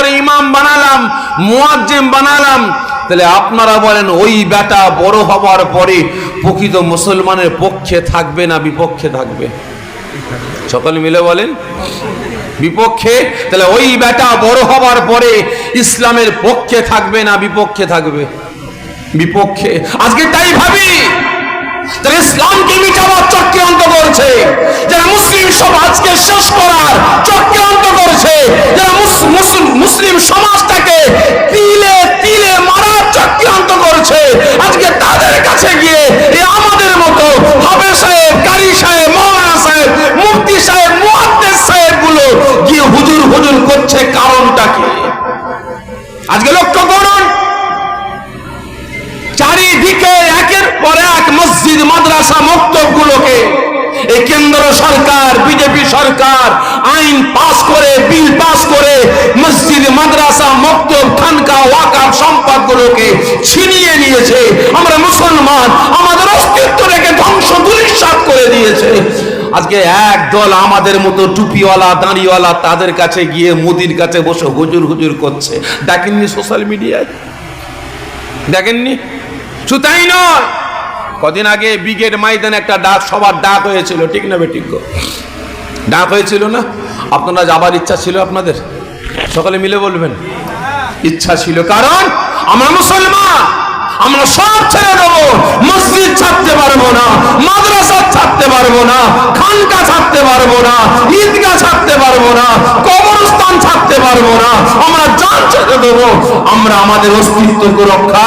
করে ইমাম বানালাম, মুয়াজ্জিম বানালাম। তাহলে আপনারা বলেন, ওই বেটা বড় হবার পরে প্রকৃত মুসলমানের পক্ষে থাকবে না বিপক্ষে থাকবে? সকলে মিলে বলেন, বিপক্ষে? তাহলে ওই বেটা বড় হবার পরে ইসলামের পক্ষে থাকবে না বিপক্ষে থাকবে? বিপক্ষে। আজকে তাই ভাবি তারা ইসলামকে মিটাবার চক্রান্ত করছে যারা মুসলিম সমাজকে শেষ করার চক্রান্ত মুসলিম সমাজটাকে তিলে তিলে মারার চক্রান্ত করছে আজকে তাদের কাছে গিয়ে এই আমাদের মতো হাফেজ সাহেব কারি সাহেব মৌলানা সাহেব মুফতি সাহেব মুহাদ্দিস সাহেবগুলো গিয়ে হুজুর হুজুর করছে কারণটা কি আজকে লক্ষ্য করুন চারিদিকে একের পর এক মসজিদ মাদ্রাসা মক্তবগুলোকে এই কেন্দ্র সরকার বিজেপি সরকার আইন পাস করে বিল পাস করে মসজিদ মাদ্রাসা মক্তব খানকা ওয়াকাফ সম্পদগুলোকে ছিনিয়ে নিয়েছে আমরা মুসলমান আমাদের অস্তিত্ব রেখে ধ্বংস দুলিশাত করে দিয়েছে। আজকে এক দল আমাদের মতো টুপিওয়ালা, দাঁড়িওয়ালা তাদের কাছে গিয়ে মোদির কাছে বসে হুজুর হুজুর করছে। ডাকেননি সোশ্যাল মিডিয়ায় দেখেননি? শুধু তাই নয়, কদিন আগে ব্রিগেড ময়দানে একটা ডাক, সবার ডাক হয়েছিল, ঠিক না বেঠিক? ডাক হয়েছিল না? আপনারা যাবার ইচ্ছা ছিল আপনাদের? সকালে মিলে বলবেন। ইচ্ছা ছিল। কারণ আমরা মুসলমান। আমরা সব ছেড়ে দেবো। মসজিদ ছাড়তে পারব না, মাদ্রাসা ছাড়তে পারব না, খানকা ছাড়তে পারব না ঈদগা ছাড়তে পারব না, কবরস্থান ছাড়তে পারব না। আমরা জান ছেড়ে দেবো। আমরা আমাদের অস্তিত্বকে রক্ষা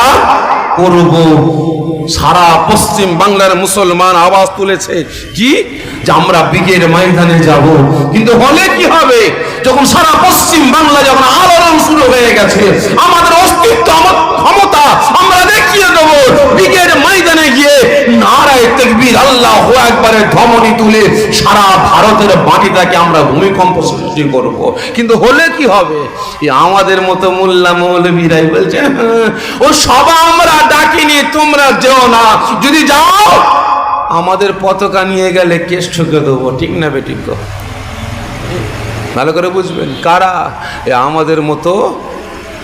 করব। সারা পশ্চিম বাংলার মুসলমান আওয়াজ তুলেছে কি যে আমরা বিগের ময়দানে যাব। কিন্তু হলে কি হবে? যখন সারা পশ্চিম বাংলা যখন আলোড়ন শুরু হয়ে গেছে, আমাদের অস্তিত্ব আমার ক্ষমতা আমরা দেখিয়ে দেবো। বিগের তেকবীর আল্লাহ একবারে ধমনী তুলে সারা ভারতের মাটিটাকে আমরা ভূমিকম্প সৃষ্টি করব। কিন্তু হলে কি হবে? আমাদের মতো মোল্লা মৌলবীরাই বলছে "হ্যাঁ, ও সব আমরা ডাকিনি তোমরা যেও না। যদি যাও আমাদের পতাকা নিয়ে গেলে কেস ঠুকে দেবো। ঠিক না বেঠিক গো? ভালো করে বুঝবেন কারা? এ আমাদের মতো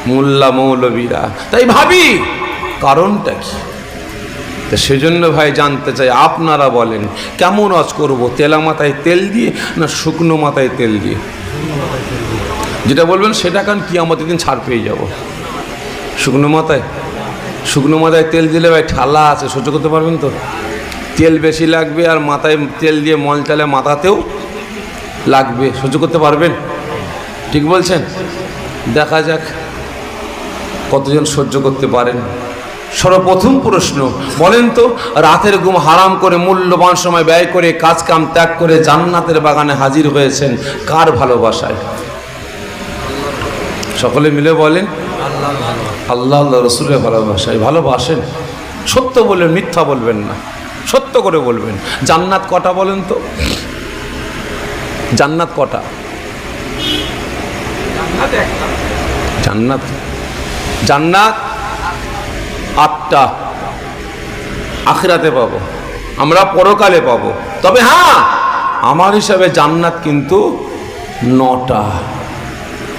মোল্লা মৌলবীরা। তাই ভাবি কারণটা কি? তো সেজন্য ভাই জানতে চাই, আপনারা বলেন, কেমন আজ করব? তেলা মাথায় তেল দিয়ে না শুকনো মাথায় তেল দিয়ে? যেটা বলবেন সেটা কারণ কি আমাদের দিন ছাড় পেয়ে যাব। শুকনো মাথায়? শুকনো মাথায় তেল দিলে ভাই ঠালা আছে, সহ্য করতে পারবেন তো? তেল বেশি লাগবে আর মাথায় তেল দিয়ে মল চালে মাথাতেও লাগবে, সহ্য করতে পারবেন? ঠিক বলছেন? দেখা যাক কতজন সহ্য করতে পারেন। সর্বপ্রথম প্রশ্ন, বলেন তো, রাতের ঘুম হারাম করে মূল্যবান সময় ব্যয় করে কাজ কাম ত্যাগ করে জান্নাতের বাগানে হাজির হয়েছেন কার ভালোবাসায়? সকলে মিলে বলেন আল্লাহ আল্লাহ রসুলের ভালোবাসায়। ভালোবাসেন? সত্য বলবেন, মিথ্যা বলবেন না। সত্য করে বলবেন। জান্নাত কটা বলেন তো? জান্নাত কটা? জান্নাত? জান্নাত। আটটা। আখিরাতে পাবো। আমরা পরকালে পাবো। তবে হ্যাঁ আমার হিসাবে জান্নাত কিন্তু নটা।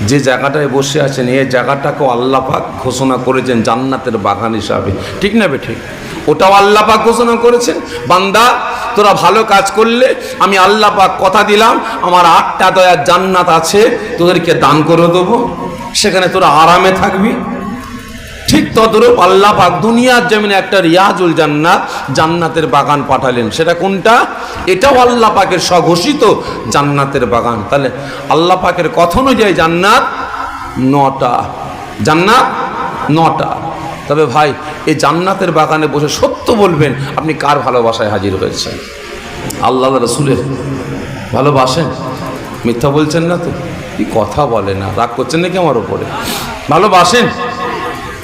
যে জায়গাটায় বসে আছেন এই জায়গাটাকেও আল্লাহ পাক ঘোষণা করেছেন জান্নাতের বাগান হিসাবে। ঠিক না বেঠিক ওটাও আল্লাহ পাক ঘোষণা করেছেন। বান্দা, তোরা ভালো কাজ করলে আমি আল্লাহ পাক কথা দিলাম, আমার আটটা দয়ার জান্নাত আছে, তোদেরকে দান করে দেবো। সেখানে তোরা আরামে থাকবি। ঠিক তদরূপ আল্লাহ পাক দুনিয়ার জমিনে একটা রিয়াজুল জান্নাত জান্নাতের বাগান পাঠালেন। সেটা কোনটা? এটাও আল্লাহ পাকের স্বঘোষিত জান্নাতের বাগান। তাহলে আল্লাহ পাকের কথা অনুযায়ী জান্নাত নটা। জান্নাত নটা। তবে ভাই, এই জান্নাতের বাগানে বসে সত্য বলবেন, আপনি কার ভালোবাসায় হাজির হয়েছেন? আল্লাহ রসুলের ভালোবাসেন? মিথ্যা বলছেন না তো? কি কথা বলে না? রাগ করছেন নাকি আমার ওপরে ভালোবাসেন?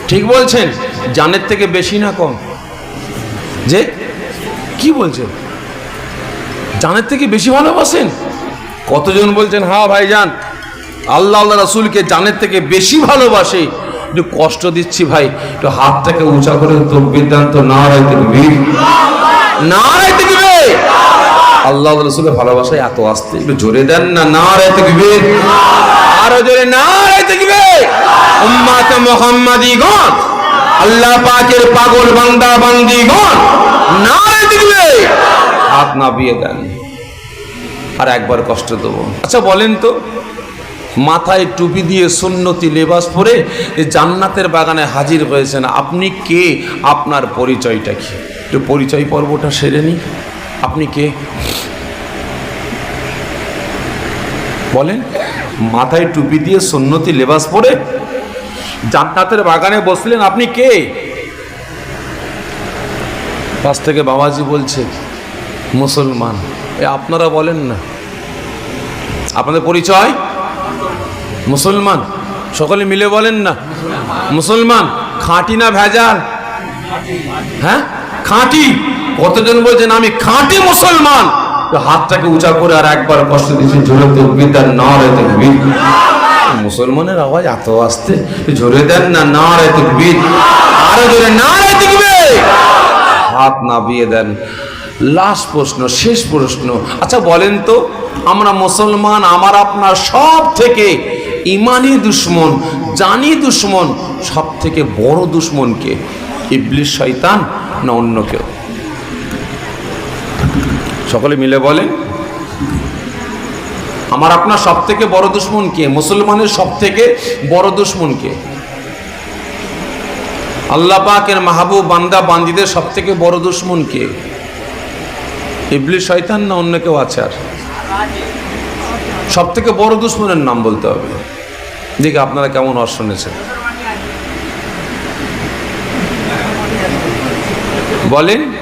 ঠিক বলছেন? জানের থেকে বেশি না কম? যে? কি বলছেন? জানের থেকে বেশি ভালোবাসেন? কতজন বলছেন হা ভাই যান আল্লাহ আল্লাহ রাসুলকে জানের থেকে বেশি ভালোবাসে। একটু কষ্ট দিচ্ছি ভাই, একটু হাতটাকে উঁচা করে তকবিদান্ত না রাইতে না রাইতে দিবে আল্লাহ রসুলের ভালোবাসায় এত আসতে একটু জোরে দেন না না রাইতে দিবে আরও জোরে নারে দেখবে উম্মাত আল্লাহ পাকের পাগল বান্দা বান্দিগণ নারে দেখবে হাত নাবিয়ে দেন। আর একবার কষ্ট দেবো। আচ্ছা বলেন তো, মাথায় টুপি দিয়ে সুন্নতি লেবাস পরে জান্নাতের বাগানে হাজির হয়েছেন, আপনি কে? আপনার পরিচয়টা কি? একটু পরিচয় পর্বটা সেরে নি আপনি কে? বলেন, মাথায় টুপি দিয়ে সুন্নতি লেবাস পরে জান্নাতের বাগানে বসলেন আপনি কে? পাশ থেকে বাবাজি বলছে, মুসলমান। এ আপনারা বলেন না। আপনাদের পরিচয়? মুসলমান। সকলে মিলে বলেন না। মুসলমান, খাঁটি না ভেজাল? হ্যাঁ? খাঁটি। কতজন বলছেন, আমি খাঁটি মুসলমান। তো হাতটাকে উঁচা করে আর একবার কষ্ট দিচ্ছি ঝরে দেখবি তার না রে দেখবি মুসলমানের আওয়াজ এত আসতে ঝরে দেন না না রে দেখবি আরও জোরে, না রে দেখবে হাত নাবিয়ে দেন। লাস্ট প্রশ্ন, শেষ প্রশ্ন। আচ্ছা বলেন তো, আমরা মুসলমান, আমার আপনার সব থেকে ইমানি দুশ্মন, জানি দুশ্মন, সব থেকে বড় দুশ্মনকে ইবলিশ শয়তান না অন্য কেউ? সকলে মিলে বলেন আমার আপনার সব থেকে বড় দুশ্মন কে? মুসলমানের সব থেকে বড় দুশ্মন কে? আল্লাহ পাকের মাহবুব বান্দা, বান্দিদের সব থেকে বড় দুশ্মন কে? ইবলি শয়তান না অন্য কেউ আছে আর? সব থেকে বড় দুশ্মনের নাম বলতে হবে। দেখি আপনারা কেমন হর্ষ শুনেছেন। বলেন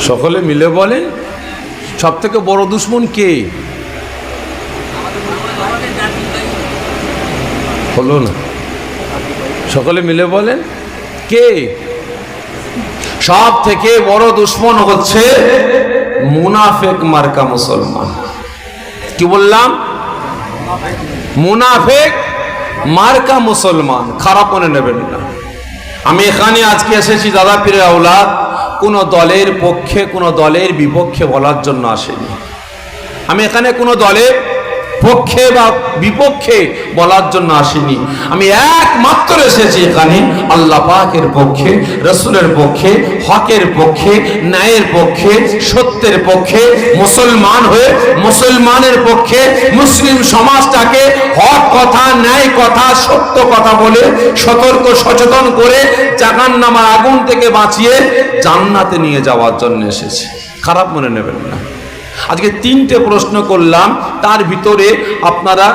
সকলে মিলে বলেন সব থেকে বড় দুশ্মন কে? হলো না। সকলে মিলে বলেন কে? সব থেকে বড় দুশ্মন হচ্ছে মুনাফেক মার্কা মুসলমান। কি বললাম? মুনাফেক মার্কা মুসলমান। খারাপ মনে নেবেন না। আমি এখানে আজকে এসেছি, দাদা পীরের আওলাদ কোনো দলের পক্ষে, কোনো দলের বিপক্ষে বলার জন্য আসেনি। আমি এখানে কোনো দলের পক্ষে বা বিপক্ষে বলার জন্য আসিনি। আমি একমাত্র এসেছি এখানে আল্লাহ পাকের পক্ষে, রসুলের পক্ষে, হকের পক্ষে, ন্যায়ের পক্ষে, সত্যের পক্ষে, মুসলমান হয়ে মুসলমানের পক্ষে, মুসলিম সমাজটাকে হক কথা, ন্যায় কথা, সত্য কথা বলে সতর্ক, সচেতন করে জাগান নামা আগুন থেকে বাঁচিয়ে জান্নাতে নিয়ে যাওয়ার জন্য এসেছি। খারাপ মনে নেবেন না। আজকে তিনটে প্রশ্ন করলাম। তার ভিতরে আপনারা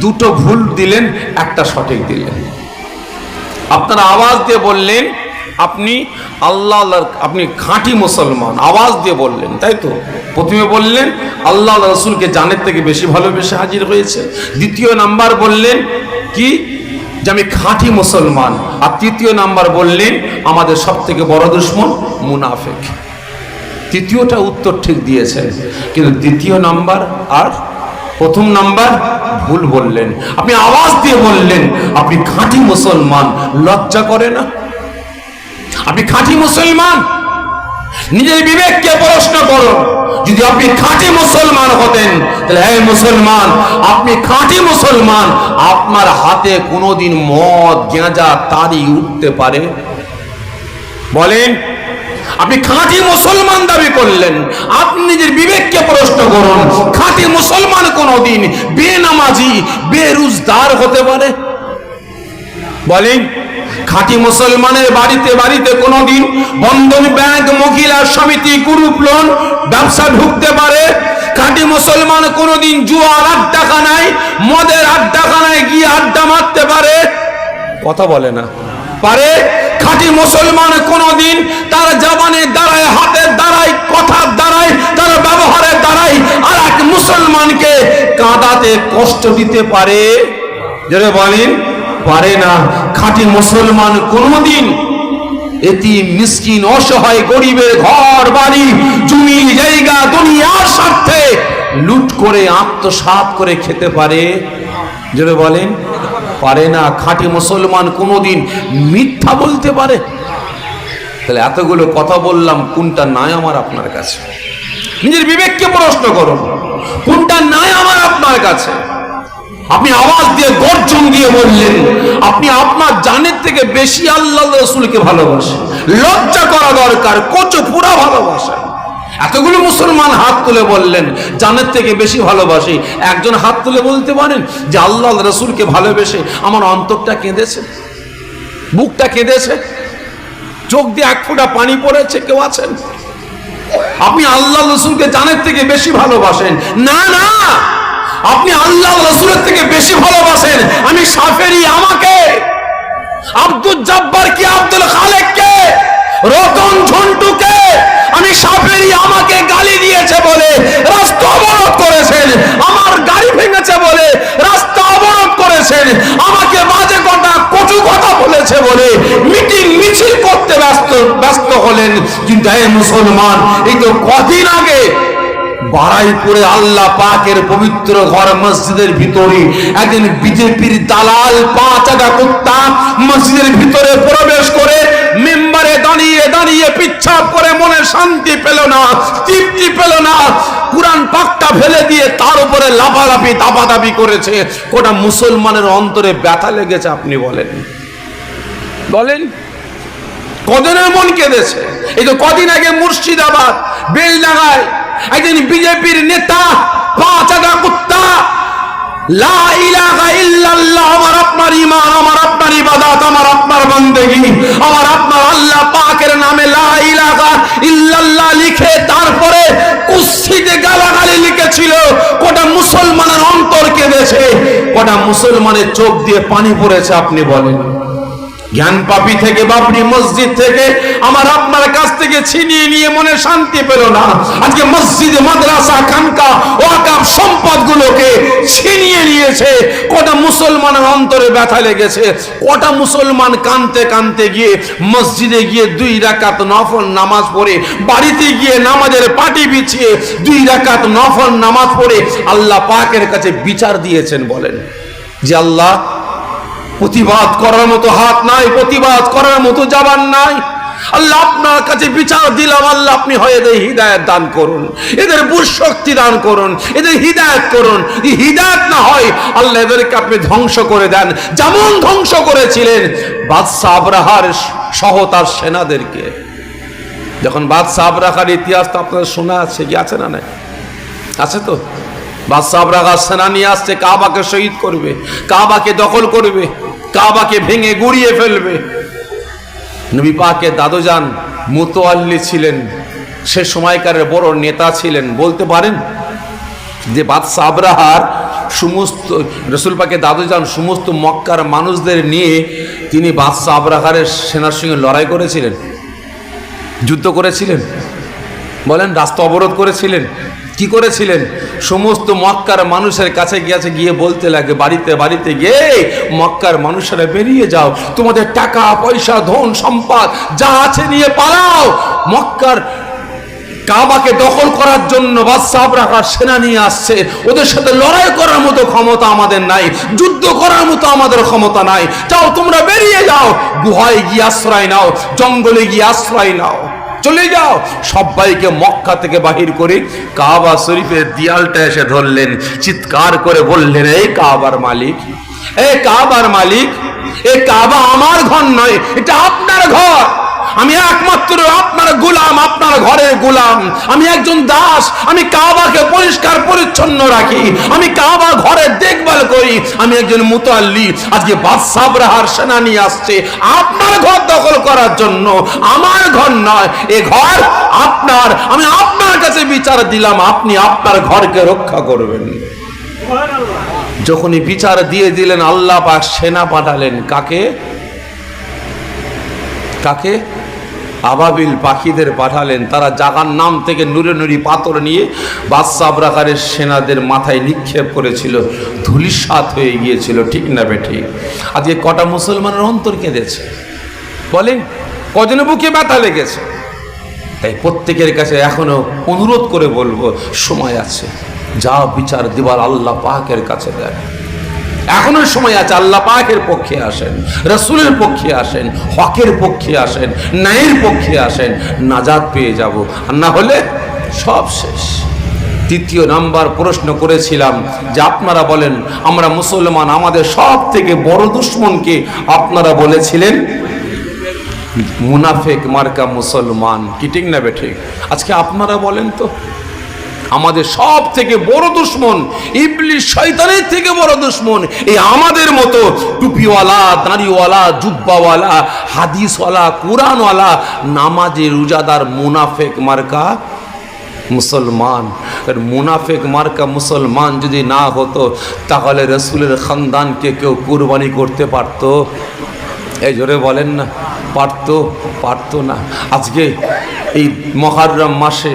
দুটো ভুল দিলেন, একটা সঠিক দিলেন। আপনারা আওয়াজ দিয়ে বললেন, আপনি আল্লাহ আপনি খাঁটি মুসলমান, আওয়াজ দিয়ে বললেন, তাই তো? প্রথমে বললেন, আল্লাহ আল্লাহ রসুলকে জানের থেকে বেশি ভালোবেসে হাজির হয়েছে। দ্বিতীয় নাম্বার বললেন, কি? যে আমি খাঁটি মুসলমান। আর তৃতীয় নাম্বার বললেন, আমাদের সব থেকে বড় দুশ্মন মুনাফেক। তৃতীয়টা উত্তর ঠিক দিয়েছেন। কিন্তু দ্বিতীয় নাম্বার আর প্রথম নাম্বার ভুল বললেন। আপনি আওয়াজ দিয়ে বললেন, আপনি খাঁটি মুসলমান, লজ্জা করে না? আপনি খাঁটি মুসলমান? নিজের বিবেককে প্রশ্ন করুন যদি আপনি খাঁটি মুসলমান হতেন, তাহলে হ্যাঁ মুসলমান, আপনি খাঁটি মুসলমান, আপনার হাতে কোনোদিন মদ গেঁজা তারি উঠতে পারে? বলেন আপনি খাঁটি মুসলমান দাবি করলেন। আপনি নিজের বিবেককে প্রশ্ন করুন, খাঁটি মুসলমান কোনোদিন বেনামাজি, বেরুজদার হতে পারে? বলেন, খাঁটি মুসলমানের বাড়িতে বাড়িতে কোনোদিন বন্ধন ব্যাংক, মহিলা সমিতি, গ্রুপ লোন, ব্যবসা ঢুকতে পারে? খাঁটি মুসলমান কোনোদিন জুয়ার আড্ডাখানায়, মদের আড্ডাখানায় গিয়ে আড্ডা মারতে পারে? কথা বলে না। পারে? খাঁটি মুসলমান কোনোদিন তার জবানের দ্বারায় হাতের দ্বারায় কথার দ্বারায়, তার ব্যবহারের দ্বারাই আর এক মুসলমানকে কাঁদাতে কষ্ট দিতে পারে? যেটা বলেন, পারে না। খাঁটি মুসলমান কোনোদিন এটি মিসকিন, অসহায়, গরিবের ঘর, বাড়ি, জমি, জায়গা, দুনিয়ার স্বার্থে লুট করে, আত্মসাৎ করে খেতে পারে? যেটা বলেন পারে না, খাঁটি মুসলমান কোনোদিন মিথ্যা বলতে পারে। তাহলে এতগুলো কথা বললাম, কোনটা নাই আমার আপনার কাছে? নিজের বিবেককে প্রশ্ন করুন, কোনটা নাই আমার আপনার কাছে? আপনি আওয়াজ দিয়ে গর্জন দিয়ে বললেন, আপনি আপনার জানের থেকে বেশি আল্লাহ রসুলকে ভালোবাসেন। লজ্জা করা দরকার, কচু পুরা ভালোবাসেন। এতগুলো মুসলমান হাত তুলে বললেন জানের থেকে বেশি ভালোবাসি। একজন হাত তুলে বলতে পারেন যে, আল্লাহ রসুলকে ভালোবেসে আমার অন্তরটা কেঁদেছে, বুকটা কেঁদেছে, চোখ দিয়ে এক ফোঁটা পানি পড়েছে, কেউ আছেন? আপনি আল্লাহ রসুলকে জানের থেকে বেশি ভালোবাসেন। না না, আপনি আল্লাহ রসুলের থেকে বেশি ভালোবাসেন। আমি সাফেরি আমাকে। আব্দুল জব্বার কি? আব্দুল খালেক কে? রতন ঝন্টুকে আমি সাফেরি আমাকে গালি দিয়েছে বলে রাস্তা অবরোধ করেছেন। আমার গাড়ি ভেঙেছে বলে রাস্তা অবরোধ করেছেন। আমাকে বাজে কথা, কটু কথা বলেছে বলে মিটিং মিছিল করতে ব্যস্ত ব্যস্ত হলেন। কিন্তু এই মুসলমান, এই তো কদিন আগে বারাইপুরে আল্লাহ পাকের পবিত্র ঘর মসজিদের ভিতরে একদিন বিজেপির দালাল পাঁচ আটা কুত্তা মসজিদের ভিতরে প্রবেশ করে মেম্বারে দাঁড়িয়ে দাঁড়িয়ে পিচ্ছাপ করে মনে শান্তি পেল না, তৃপ্তি পেল না। কোরআন পাকটা ফেলে দিয়ে তার উপরে লাফালাফি দাবাদাবি করেছে। কোটা মুসলমানের অন্তরে ব্যথা লেগেছে, আপনি বলেন। বলেন, কদিনের মন কেঁদেছে? এই তো কদিন আগে মুর্শিদাবাদ, বেলডাঙ্গায় একজন বিজেপির নেতা, পাঁচ আগা কুত্তা আমার আপনার আমার আপনার ইবাদত, আমার লিখে তারপরে গালাগালি লিখেছিল, কোটা মুসলমানের অন্তর কেঁদেছে মুসলমানের চোখ দিয়ে পানি পড়েছে, আপনি বলেন। জ্ঞান পাপি থেকে, বাপরি মসজিদ থেকে আমার আপনার কাছ থেকে ছিনিয়ে নিয়ে মনে শান্তি পেল না। আজকে মসজিদে মাদ্রাসা, খানকা ওয়াকাব সম্পদ গুলোকে ছিনিয়ে নিয়েছে। কটা মুসলমানের অন্তরে ব্যথা লেগেছে। কটা মুসলমান কানতে কানতে গিয়ে মসজিদে গিয়ে দুই রাকাত নফল নামাজ পড়ে, বাড়িতে গিয়ে নামাজের পাটি বিছিয়ে দুই রাকাত নফল নামাজ পড়ে আল্লাহ পাকের কাছে বিচার দিয়েছেন বলেন যে আল্লাহ প্রতিবাদ করার মতো হাত নাই, প্রতিবাদ করার মতো জবান নাই। আল্লাহ আপনার কাছে বিচার দিলাম, আল্লাহ আপনি হয় এদের হৃদায়ত দান করুন, এদের বুঝ শক্তি দান করুন, এদের হৃদায়ত করুন। হৃদায়ত না হয়, আল্লাহ এদেরকে আপনি ধ্বংস করে দেন। যেমন ধ্বংস করেছিলেন বাদশাহ আবরাহার সহ তার সেনাদেরকে। যখন বাদশাহ আবরাহার ইতিহাস তো আপনাদের শোনা আছে কি, আছে না নাই? আছে তো? বাদশাহ আবরাহা সেনা নিয়ে আসছে, কাবাকে শহীদ করবে, কাবাকে দখল করবে, কাবাকে ভেঙে গুড়িয়ে ফেলবে। নবী পাকে দাদুজান মুতোয়াল্লি ছিলেন, সে সময়কার বড় নেতা ছিলেন। বলতে পারেন যে বাদশাহ আবরাহার সমস্ত, রসুল পাকে দাদুজান সমস্ত মক্কার মানুষদের নিয়ে তিনি বাদশাহ আবরাহারের সেনার সঙ্গে লড়াই করেছিলেন, যুদ্ধ করেছিলেন, বলেন রাস্তা অবরোধ করেছিলেন। কি করেছিলেন? সমস্ত মক্কার মানুষের কাছে গিয়েছে, গিয়ে বলতে লাগে, বাড়িতে বাড়িতে গিয়ে, মক্কার মানুষেরা বেরিয়ে যাও, তোমাদের টাকা, পয়সা, ধন, সম্পদ, যা আছে নিয়ে পালাও। মক্কার কাবাকে দখল করার জন্য বাদশাহ রাখার সেনা নিয়ে আসছে। ওদের সাথে লড়াই করার মতো ক্ষমতা আমাদের নাই, যুদ্ধ করার মতো আমাদের ক্ষমতা নাই। যাও, তোমরা বেরিয়ে যাও, গুহায় গিয়ে আশ্রয় নাও, জঙ্গলে গিয়ে আশ্রয় নাও। চলে যাও। সবাইকে মক্কা থেকে বাহির করে কাবা শরীফের দিয়ালটা এসে ধরলেন। চিৎকার করে বললেন, এই কাবার মালিক এ কাবার মালিক এ কাবা আমার ঘর নয়, এটা আপনার ঘর। আমি একমাত্র আপনার গোলাম, আপনার ঘরের গোলাম। আমি একজন দাস, আমি কাবাকে পরিষ্কার, পরিচ্ছন্ন রাখি। আমি কাবা ঘরে দেখভাল করি। আমি একজন মুতাল্লি। আজকে বাদশাহ রাহার সেনা নিয়ে আসছে আপনার ঘর দখল করার জন্য। আমার ঘর নয়, এ ঘর আপনার। আমি আপনার কাছে বিচার দিলাম, আপনি আপনার ঘরকে রক্ষা করবেন। যখনই বিচার দিয়ে দিলেন, আল্লাহ পাক সেনা পাঠালেন। কাকে? কাকে? আবাবিল পাখিদের পাঠালেন। তারা জাগার নাম থেকে নুরে নুরি পাথর নিয়ে বাদশাহ আবরাকারের সেনাদের মাথায় নিক্ষেপ করেছিল। ধুলিসাত হয়ে গিয়েছিল, ঠিক না বেঠি? আজকে কটা মুসলমানের অন্তর কেঁদেছে? বলেন কজনে বুকে ব্যথা লেগেছে? তাই প্রত্যেকের কাছে এখনও অনুরোধ করে বলব, সময় আছে। যা বিচার দিবার আল্লাহ পাকের কাছে দেয় এখনও সময় আছে, আল্লাহ পাকের পক্ষে আসেন, রসুলের পক্ষে আসেন, হকের পক্ষে আসেন, ন্যায়ের পক্ষে আসেন নাজাদ পেয়ে যাব। আর না হলে সব শেষ। তৃতীয় নাম্বার প্রশ্ন করেছিলাম যে আপনারা বলেন, আমরা মুসলমান, আমাদের সব থেকে বড় দুশ্মনকে আপনারা বলেছিলেন, মুনাফেক মার্কা মুসলমান। কি ঠিক না বেঠিক আজকে আপনারা বলেন তো। আমাদের সব থেকে বড় দুশ্মন ইবলিশ শয়তানের থেকে বড় দুশ্মন, এই আমাদের মতো টুপিওয়ালা, দাঁড়িওয়ালা, জুব্বাওয়ালা, হাদিসওয়ালা, কোরআনওয়ালা, নামাজে রোজাদার মুনাফেক মার্কা মুসলমান। মুনাফেক মার্কা মুসলমান যদি না হতো, তাহলে রসুলের খানদানকে কেউ কুরবানি করতে পারতো। এই জোরে বলেন না, পারতো পারতো না। আজকে এই মহারম মাসে